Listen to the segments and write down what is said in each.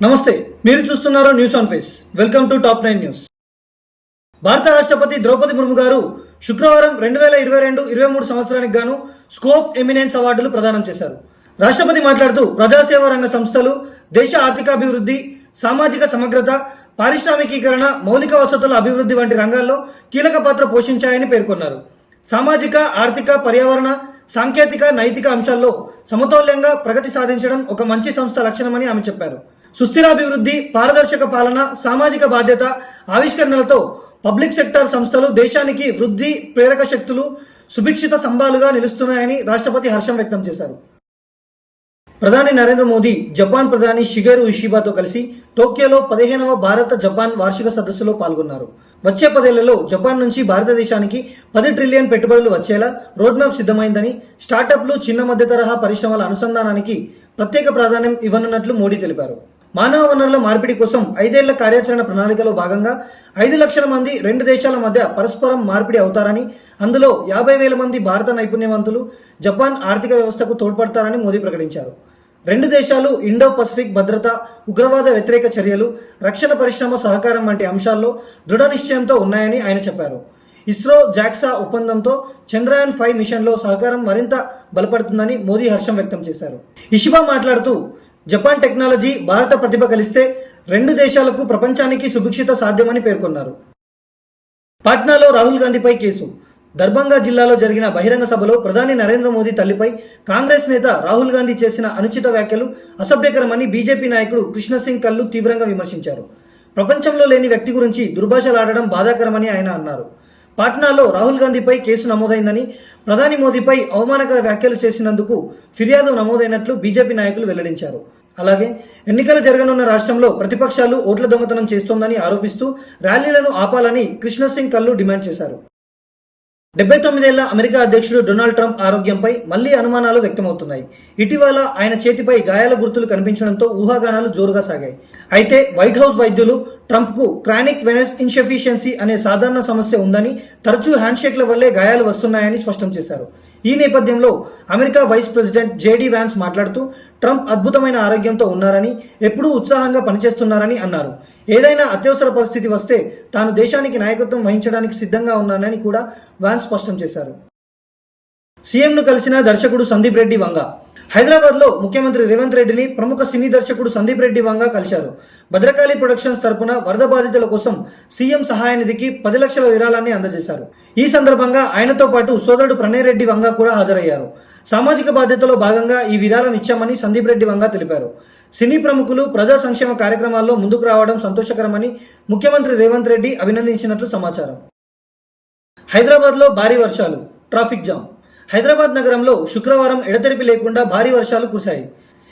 నమస్తే మీరు చూస్తున్నారు news on face welcome to top nine news భారత రాష్ట్రపతి ద్రౌపది ముర్ము గారు శుక్రవారం రెండు వేల ఇరవై రెండు ఇరవై మూడు సంవత్సరానికి గాను స్కోప్ ఎమినెన్స్ అవార్డులు ప్రదానం చేశారు. రాష్ట్రపతి మాట్లాడుతూ ప్రజాసేవా రంగ సంస్థలు దేశ ఆర్థికాభివృద్ధి సామాజిక సమగ్రత పారిశ్రామికీకరణ మౌలిక వసతుల అభివృద్ధి వంటి రంగాల్లో కీలక పాత్ర పోషించాయని పేర్కొన్నారు. సామాజిక ఆర్థిక పర్యావరణ సాంకేతిక నైతిక అంశాల్లో సమతౌల్యంగా ప్రగతి సాధించడం ఒక మంచి సంస్థ లక్షణమని ఆమె చెప్పారు. సుస్థిరాభివృద్ధి పారదర్శక పాలన సామాజిక బాధ్యత ఆవిష్కరణలతో పబ్లిక్ సెక్టార్ సంస్థలు దేశానికి వృద్ధి ప్రేరక శక్తులు సుభిక్షిత సంబాలుగా నిలుస్తున్నాయని రాష్ట్రపతి హర్షం వ్యక్తం చేశారు. ప్రధాని నరేంద్ర మోదీ జపాన్ ప్రధాని షిగేరు ఇషిబాతో కలిసి టోక్యోలో పదిహేనవ భారత జపాన్ వార్షిక సదస్సులో పాల్గొన్నారు. వచ్చే పదేళ్ళలో జపాన్ నుంచి భారతదేశానికి పది ట్రిలియన్ పెట్టుబడులు వచ్చేలా రోడ్ మ్యాప్ సిద్ధమైందని స్టార్టప్లు చిన్న మధ్య తరహా పరిశ్రమల అనుసంధానానికి ప్రత్యేక ప్రాధాన్యం ఇవ్వనున్నట్లు మోడీ తెలిపారు. మానవ వనరుల మార్పిడి కోసం ఐదేళ్ళ కార్యాచరణ ప్రణాళికలో భాగంగా ఐదు లక్షల మంది రెండు దేశాల మధ్య పరస్పరం మార్పిడి అవుతారని అందులో యాభై వేల మంది భారత నైపుణ్యవంతులు జపాన్ ఆర్థిక వ్యవస్థకు తోడ్పడతారని మోదీ ప్రకటించారు. రెండు దేశాలు ఇండో పసిఫిక్ భద్రత ఉగ్రవాద వ్యతిరేక చర్యలు రక్షణ పరిశ్రమ సహకారం వంటి అంశాల్లో దృఢ నిశ్చయంతో ఉన్నాయని ఆయన చెప్పారు. ఇస్రో జాక్సా ఒప్పందంతో చంద్రయాన్ ఫైవ్ మిషన్లో సహకారం మరింత బలపడుతుందని మోదీ హర్షం వ్యక్తం చేశారు. ఇషిబా మాట్లాడుతూ జపాన్ టెక్నాలజీ భారత ప్రతిభ కలిస్తే రెండు దేశాలకు ప్రపంచానికి సుభిక్షిత సాధ్యమని పేర్కొన్నారు. పాట్నాలో రాహుల్ గాంధీపై కేసు. దర్భంగా జిల్లాలో జరిగిన బహిరంగ సభలో ప్రధాని నరేంద్ర మోదీ తల్లిపై కాంగ్రెస్ నేత రాహుల్ గాంధీ చేసిన అనుచిత వ్యాఖ్యలు అసభ్యకరమని బీజేపీ నాయకుడు కృష్ణసింగ్ కల్లు తీవ్రంగా విమర్శించారు. ప్రపంచంలో లేని వ్యక్తి గురించి దుర్భాషలాడడం బాధాకరమని ఆయన అన్నారు. పాట్నాలో రాహుల్ గాంధీపై కేసు నమోదైందని ప్రధాని మోదీపై అవమానకర వ్యాఖ్యలు చేసినందుకు ఫిర్యాదు నమోదైనట్లు బీజేపీ నాయకులు వెల్లడించారు. అలాగే ఎన్నికలు జరగనున్న రాష్ట్రంలో ప్రతిపక్షాలు ఓట్ల దొంగతనం చేస్తోందని ఆరోపిస్తూ ర్యాలీలను ఆపాలని కృష్ణసింగ్ కల్లు డిమాండ్ చేశారు. డెబ్బై తొమ్మిదేళ్ళ అమెరికా అధ్యక్షుడు డొనాల్డ్ ట్రంప్ ఆరోగ్యంపై మళ్ళీ అనుమానాలు వ్యక్తమవుతున్నాయి. ఇటీవల ఆయన చేతిపై గాయాల గుర్తులు కనిపించడంతో ఊహాగానాలు జోరుగా సాగాయి. అయితే వైట్ హౌస్ వైద్యులు ట్రంప్కు క్రానిక్ వెనస్ ఇన్సఫిషియన్సీ అనే సాధారణ సమస్య ఉందని తరచూ హ్యాండ్షేక్ల వల్లే గాయాలు వస్తున్నాయని స్పష్టం చేశారు. ఈ నేపథ్యంలో America vice president JD Vance మాట్లాడుతూ ట్రంప్ అద్భుతమైన ఆరోగ్యంతో ఉన్నారని ఎప్పుడూ ఉత్సాహంగా పనిచేస్తున్నారని అన్నారు. ఏదైనా అత్యవసర పరిస్థితి వస్తే తాను దేశానికి నాయకత్వం వహించడానికి సిద్ధంగా ఉన్నానని కూడా వాన్ స్పష్టం చేశారు. సీఎంను కలిసిన దర్శకుడు సందీప్ రెడ్డి వంగ. హైదరాబాద్లో ముఖ్యమంత్రి రేవంత్ రెడ్డిని ప్రముఖ సినీ దర్శకుడు సందీప్ రెడ్డి వంగ కలిశారు. భద్రకాళి ప్రొడక్షన్స్ తరపున వరద బాధితుల కోసం సీఎం సహాయ నిధికి పది లక్షల విరాళాన్ని అందజేశారు. ఈ సందర్భంగా ఆయనతో పాటు సోదరుడు ప్రణయ్ రెడ్డి వంగ కూడా హాజరయ్యారు. సామాజిక బాధ్యతలో భాగంగా ఈ విరాళం ఇచ్చామని సందీప్ రెడ్డి వంగ తెలిపారు. సినీ ప్రముఖులు ప్రజా సంక్షేమ కార్యక్రమాల్లో ముందుకు రావడం సంతోషకరమని ముఖ్యమంత్రి రేవంత్ రెడ్డి అభినందించినట్లు సమాచారం. హైదరాబాద్లో భారీ వర్షాలు ట్రాఫిక్ జామ్. హైదరాబాద్ నగరంలో శుక్రవారం ఎడతెరిపి లేకుండా భారీ వర్షాలు కురిశాయి.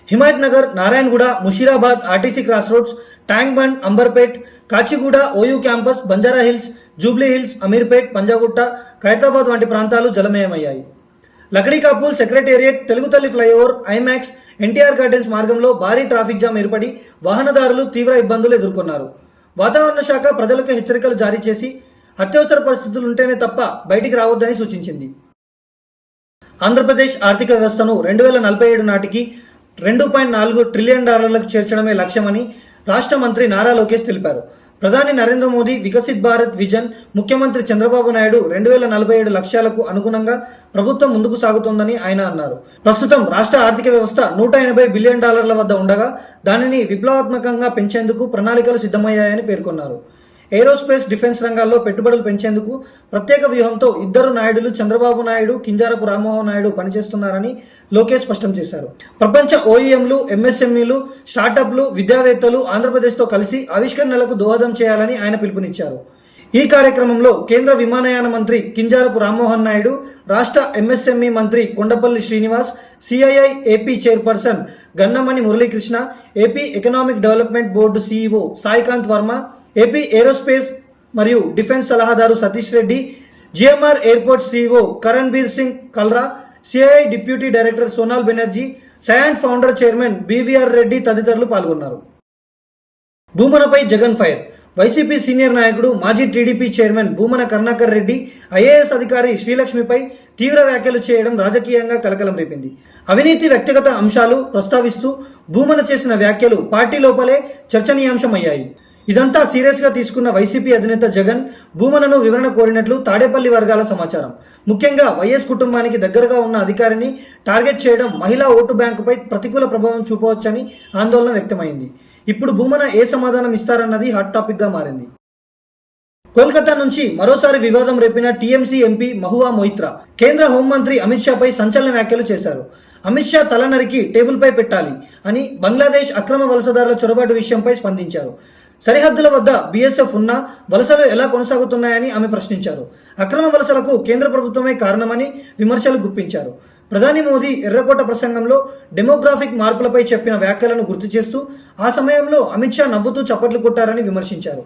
Himayat Nagar Narayanaguda Musheerabad RTC cross roads tank bund Amberpet Kachiguda OU campus Banjara Hills Jubilee Hills Ameerpet Panjagutta Khairatabad వంటి ప్రాంతాలు జలమయమయ్యాయి. Lakdi Kapul secretariat Telugu Thalli flyover IMAX NTR Gardens మార్గంలో భారీ ట్రాఫిక్ జామ్ ఏర్పడి వాహనదారులు తీవ్ర ఇబ్బందులు ఎదుర్కొన్నారు. వాతావరణ శాఖ ప్రజలకు హెచ్చరికలు జారీ చేసి అత్యవసర పరిస్థితులు ఉంటేనే తప్ప బయటికి రావద్దని సూచించింది. ఆంధ్రప్రదేశ్ ఆర్థిక వ్యవస్థను రెండు వేల నలభై ఏడు నాటికి రెండు పాయింట్ నాలుగు ట్రిలియన్ డాలర్లకు చేర్చడమే లక్ష్యమని రాష్ట్ర మంత్రి నారా లోకేష్ తెలిపారు. ప్రధాని నరేంద్ర మోదీ వికసిత్ భారత్ విజన్ ముఖ్యమంత్రి చంద్రబాబు నాయుడు రెండు వేల నలభై ఏడు లక్ష్యాలకు అనుగుణంగా ప్రభుత్వం ముందుకు సాగుతోందని ఆయన అన్నారు. ప్రస్తుతం రాష్ట్ర ఆర్థిక వ్యవస్థ నూట ఎనభై బిలియన్ డాలర్ల వద్ద ఉండగా దానిని విప్లవాత్మకంగా పెంచేందుకు ప్రణాళికలు సిద్ధమయ్యాయని పేర్కొన్నారు. ఏరోస్పేస్ డిఫెన్స్ రంగాల్లో పెట్టుబడులు పెంచేందుకు ప్రత్యేక వ్యూహంతో ఇద్దరు నాయుడులు చంద్రబాబు నాయుడు కింజారపు రామ్మోహన్ నాయుడు పనిచేస్తున్నారని లోకేష్ స్పష్టం చేశారు. ప్రపంచ ఓఈఎంలు ఎంఎస్ఎంఈలు స్టార్టప్లు విద్యావేత్తలు ఆంధ్రప్రదేశ్తో కలిసి ఆవిష్కరణలకు దోహదం చేయాలని ఆయన పిలుపునిచ్చారు. ఈ కార్యక్రమంలో కేంద్ర విమానయాన మంత్రి కింజారపు రామ్మోహన్ నాయుడు రాష్ట్ర ఎంఎస్ఎంఈ మంత్రి Kondapalli Srinivas CII AP chairperson Gannamani Muralikrishna AP economic development board CEO Saikanth Varma AP aerospace మరియు డిఫెన్స్ సలహాదారు Satish Reddy GMR airport CEO Karan Bir Singh Kalra CII deputy director Sonal Banerjee Cyient founder chairman BVR Reddy తదితరులు పాల్గొన్నారు. భూమనపై Jagan fire YCP senior నాయకుడు మాజీ TDP chairman Bhumana Karunakar Reddy IAS అధికారి శ్రీలక్ష్మిపై తీవ్ర వ్యాఖ్యలు చేయడం రాజకీయంగా కలకలం రేపింది. అవినీతి వ్యక్తిగత అంశాలు ప్రస్తావిస్తూ భూమన చేసిన వ్యాఖ్యలు పార్టీ లోపలే చర్చనీయాంశమయ్యాయి. ఇదంతా సీరియస్గా తీసుకున్న వైసీపీ అధినేత జగన్ భూమనను వివరణ కోరినట్లు తాడేపల్లి వర్గాల సమాచారం. ముఖ్యంగా వైఎస్ కుటుంబానికి దగ్గరగా ఉన్న అధికారిని టార్గెట్ చేయడం మహిళా ఓటు బ్యాంకుపై ప్రతికూల ప్రభావం చూపవచ్చని ఆందోళన వ్యక్తమైంది. ఇప్పుడు భూమన ఏ సమాధానం ఇస్తారన్నది హాట్ టాపిక్గా మారింది. కోల్కతా నుంచి మరోసారి వివాదం రేపిన టీఎంసీ ఎంపీ మహువా మొయిత్రా కేంద్ర హోంమంత్రి అమిత్ షాపై సంచలన వ్యాఖ్యలు చేశారు. అమిత్ షా తల నరికి టేబుల్పై పెట్టాలి అని బంగ్లాదేశ్ అక్రమ వలసదారుల చొరబాటు విషయంపై స్పందించారు. సరిహద్దుల వద్ద బీఎస్ఎఫ్ ఉన్నా వలసలు ఎలా కొనసాగుతున్నాయని ఆమె ప్రశ్నించారు. అక్రమ వలసలకు కేంద్ర ప్రభుత్వమే కారణమని విమర్శలు గుప్పించారు. ప్రధాని మోదీ ఎర్రకోట ప్రసంగంలో డెమోగ్రాఫిక్ మార్పులపై చెప్పిన వ్యాఖ్యలను గుర్తు చేస్తూ ఆ సమయంలో అమిత్ షా నవ్వుతూ చప్పట్లు కొట్టారని విమర్శించారు.